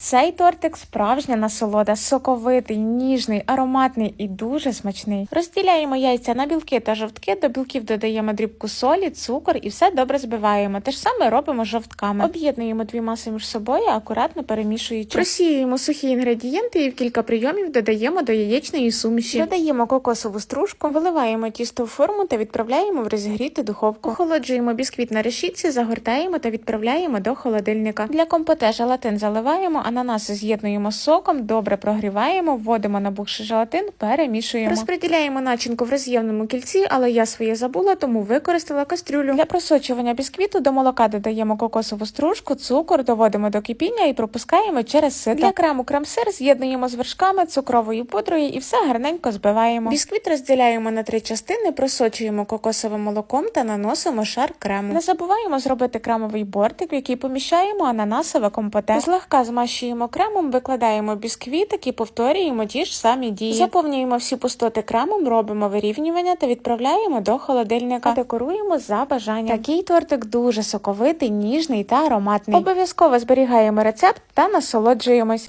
Цей тортик справжня насолода, соковитий, ніжний, ароматний і дуже смачний. Розділяємо яйця на білки та жовтки. До білків додаємо дрібку солі, цукор і все добре збиваємо. Те ж саме робимо з жовтками. Об'єднуємо дві маси між собою, акуратно перемішуючи. Просіюємо сухі інгредієнти і в кілька прийомів додаємо до яєчної суміші. Додаємо кокосову стружку, виливаємо тісто в форму та відправляємо в розігріту духовку. Охолоджуємо бісквіт на решітці, загортаємо та відправляємо до холодильника. Для компоте желатин заливаємо, ананаси з'єднуємо з соком, добре прогріваємо, вводимо набухший желатин, перемішуємо. Розподіляємо начинку в роз'ємному кільці, але я своє забула, тому використала кастрюлю. Для просочування бісквіту до молока додаємо кокосову стружку, цукор, доводимо до кипіння і пропускаємо через сито. Для крему крем-сир з'єднуємо з вершками, цукровою пудрою і все гарненько збиваємо. Бісквіт розділяємо на три частини, просочуємо кокосовим молоком та наносимо шар крему. Не забуваємо зробити кремовий бортик, в який поміщаємо ананасове компоте. Злегка змащуємо кремом, викладаємо бісквітик і повторюємо ті ж самі дії. Заповнюємо всі пустоти кремом, робимо вирівнювання та відправляємо до холодильника. Декоруємо за бажанням. Такий тортик дуже соковитий, ніжний та ароматний. Обов'язково зберігаємо рецепт та насолоджуємось.